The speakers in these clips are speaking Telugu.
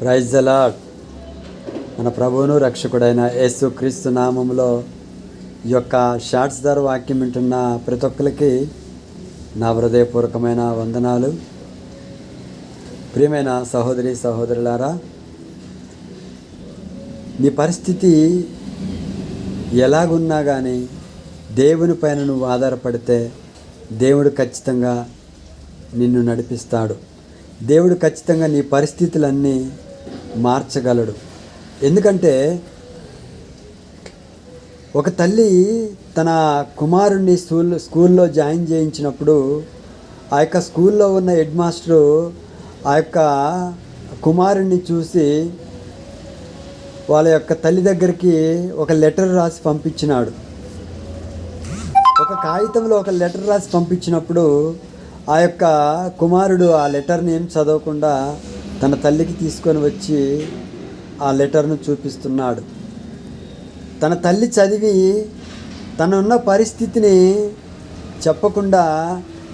ప్రైజ్ అలాడ్ మన ప్రభువును రక్షకుడైన యేసు క్రీస్తు నామంలో ఈ యొక్క షార్ట్స్ ధర వాక్యం వింటున్న ప్రతి ఒక్కరికి నా హృదయపూర్వకమైన వందనాలు. ప్రియమైన సహోదరి సహోదరులారా నీ పరిస్థితి ఎలాగున్నా కానీ దేవుని పైన నువ్వు ఆధారపడితే దేవుడు ఖచ్చితంగా నిన్ను నడిపిస్తాడు. దేవుడు ఖచ్చితంగా నీ పరిస్థితులన్నీ మార్చగలడు. ఎందుకంటే ఒక తల్లి తన కుమారుణ్ణి స్కూల్ స్కూల్లో జాయిన్ చేయించినప్పుడు ఆ యొక్క స్కూల్లో ఉన్న హెడ్ మాస్టరు ఆ యొక్క కుమారుణ్ణి చూసి వాళ్ళ యొక్క తల్లి దగ్గరికి ఒక లెటర్ రాసి పంపించినాడు. ఒక కాగితంలో ఒక లెటర్ రాసి పంపించినప్పుడు ఆ యొక్క కుమారుడు ఆ లెటర్ని ఏం చదవకుండా తన తల్లికి తీసుకొని వచ్చి ఆ లెటర్ను చూపిస్తున్నాడు. తన తల్లి చదివి తనున్న పరిస్థితిని చెప్పకుండా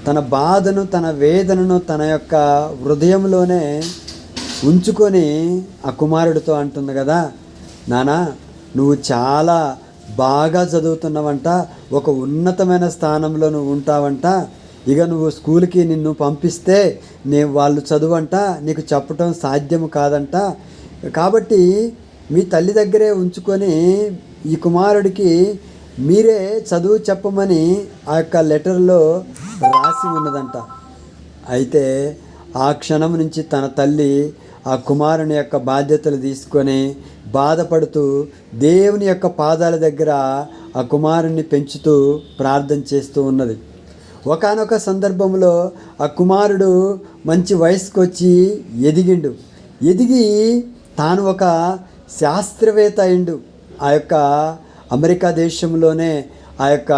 తన బాధను తన వేదనను తన యొక్క హృదయంలోనే ఉంచుకొని ఆ కుమారుడితో అంటుంది కదా నానా నువ్వు చాలా బాగా చదువుతున్నావంట ఒక ఉన్నతమైన స్థానంలో నువ్వు ఉంటావంట ఇక నువ్వు స్కూల్కి నిన్ను పంపిస్తే నేను వాళ్ళు చదువంట నీకు చెప్పటం సాధ్యం కాదంట. కాబట్టి మీ తల్లి దగ్గరే ఉంచుకొని ఈ కుమారుడికి మీరే చదువు చెప్పమని ఆ యొక్క లెటర్లో రాసి ఉన్నదంట. అయితే ఆ క్షణం నుంచి తన తల్లి ఆ కుమారుని యొక్క బాధ్యతలు తీసుకొని బాధపడుతూ దేవుని యొక్క పాదాల దగ్గర ఆ కుమారుణ్ణి పెంచుతూ ప్రార్థన చేస్తూ ఉన్నది. ఒకానొక సందర్భంలో ఆ కుమారుడు మంచి వయసుకు వచ్చి ఎదిగిండు. ఎదిగి తాను ఒక శాస్త్రవేత్త అయిండు. ఆ యొక్క అమెరికా దేశంలోనే ఆ యొక్క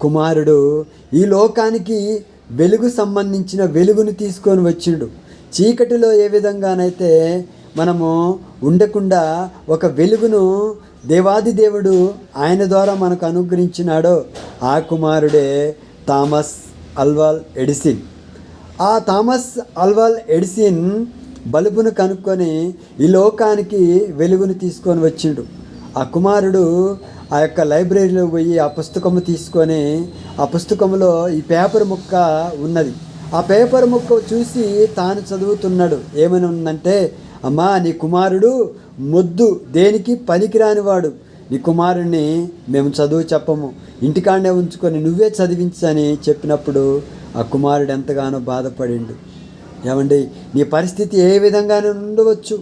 కుమారుడు ఈ లోకానికి వెలుగు సంబంధించిన వెలుగుని తీసుకొని వచ్చిండు. చీకటిలో ఏ విధంగానైతే మనము ఉండకుండా ఒక వెలుగును దేవాది దేవుడు ఆయన ద్వారా మనకు అనుగ్రహించినాడో ఆ కుమారుడే థామస్ అల్వాల్ ఎడిసిన్. ఆ థామస్ అల్వాల్ ఎడిసిన్ బల్బును కనుక్కొని ఈ లోకానికి వెలుగును తీసుకొని వచ్చిండు. ఆ కుమారుడు ఆ యొక్క లైబ్రరీలో పోయి ఆ పుస్తకము తీసుకొని ఆ పుస్తకంలో ఈ పేపర్ ముక్క ఉన్నది. ఆ పేపర్ ముక్క చూసి తాను చదువుతున్నాడు. ఏమని ఉందంటే అమ్మా నీ కుమారుడు మొద్దు దేనికి పనికిరానివాడు? నీ కుమారుణ్ణి మేము చదువు చెప్పము. ఇంటికాడనే ఉంచుకొని నువ్వే చదివించని చెప్పినప్పుడు ఆ కుమారుడు ఎంతగానో బాధపడిండు. ఏమండి నీ పరిస్థితి ఏ విధంగానే ఉండవచ్చు.